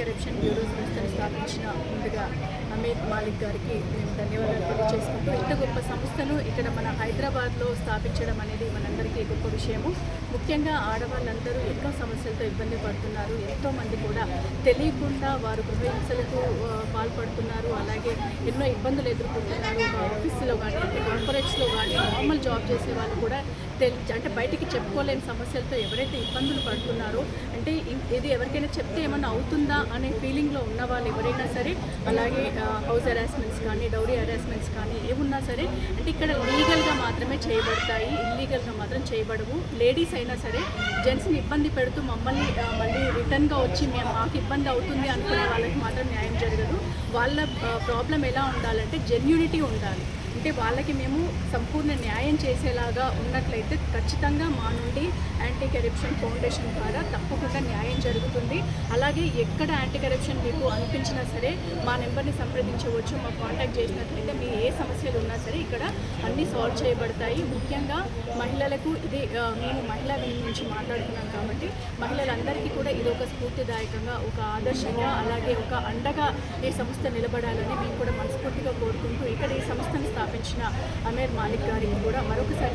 Corruption bureau సంస్థను స్థాపించిన ముందుగా అమీర్ మాలిక్ గారికి మేము ధన్యవాదాలు తెలియజేసుకుంటూ ఇంత గొప్ప సంస్థను ఇక్కడ మన హైదరాబాద్లో స్థాపించడం అనేది మనందరికీ గొప్ప విషయము. ముఖ్యంగా ఆడవాళ్ళందరూ ఎన్నో సమస్యలతో ఇబ్బంది పడుతున్నారు. ఎంతోమంది కూడా తెలియకుండా వారు గృహహింసలకు పాల్పడుతున్నారు. అలాగే ఎన్నో ఇబ్బందులు ఎదుర్కొంటున్నారు. ఆఫీసులో కానీ ఆఫీస్లో కానీ నార్మల్ జాబ్ చేసే వాళ్ళు కూడా తెలి అంటే బయటికి చెప్పుకోలేని సమస్యలతో ఎవరైతే ఇబ్బందులు పడుతున్నారో అంటే ఇది ఎవరికైనా చెప్తే ఏమన్నా అవుతుందా అనే ఫీలింగ్లో ఉన్న వాళ్ళు ఎవరైనా సరే అలాగే హౌస్ హెరాస్మెంట్స్ కానీ డౌరీ హెరాస్మెంట్స్ కానీ ఏమున్నా సరే అంటే ఇక్కడ లీగల్గా మాత్రమే చేయబడతాయి. ఇల్లీగల్గా మాత్రం చేయబడవు. లేడీస్ అయినా సరే జెంట్స్ని ఇబ్బంది పెడుతూ మమ్మల్ని మళ్ళీ రిటర్న్గా వచ్చి మేము మాకు ఇబ్బంది అవుతుంది అనుకునే వాళ్ళకి మాత్రం న్యాయం జరగదు. వాళ్ళ ప్రాబ్లం ఎలా ఉండాలంటే జెన్యూనిటీ ఉండాలి. అంటే వాళ్ళకి మేము సంపూర్ణ న్యాయం చేసేలాగా ఉన్నట్లయితే ఖచ్చితంగా మా నుండి అండ్ కరప్షన్ ఫౌండేషన్ ద్వారా తప్పకుండా న్యాయం జరుగుతుంది. అలాగే ఎక్కడ యాంటీ కరప్షన్ మీకు అనిపించినా సరే మా నెంబర్ని సంప్రదించవచ్చు మా కాంటాక్ట్ చేసినట్లయితే మీ ఏ సమస్యలు ఉన్నా సరే ఇక్కడ అన్నీ సాల్వ్ చేయబడతాయి. ముఖ్యంగా మహిళలకు ఇది మేము మహిళా వింగ్ నుంచి మాట్లాడుతున్నాం కాబట్టి మహిళలందరికీ కూడా ఇది ఒక స్ఫూర్తిదాయకంగా ఒక ఆదర్శంగా అలాగే ఒక అండగా ఈ సంస్థ నిలబడాలని మేము కూడా మనస్ఫూర్తిగా కోరుకుంటూ ఇక్కడ ఈ సంస్థను స్థాపించిన అమీర్ మాలిక్ గారికి కూడా మరొకసారి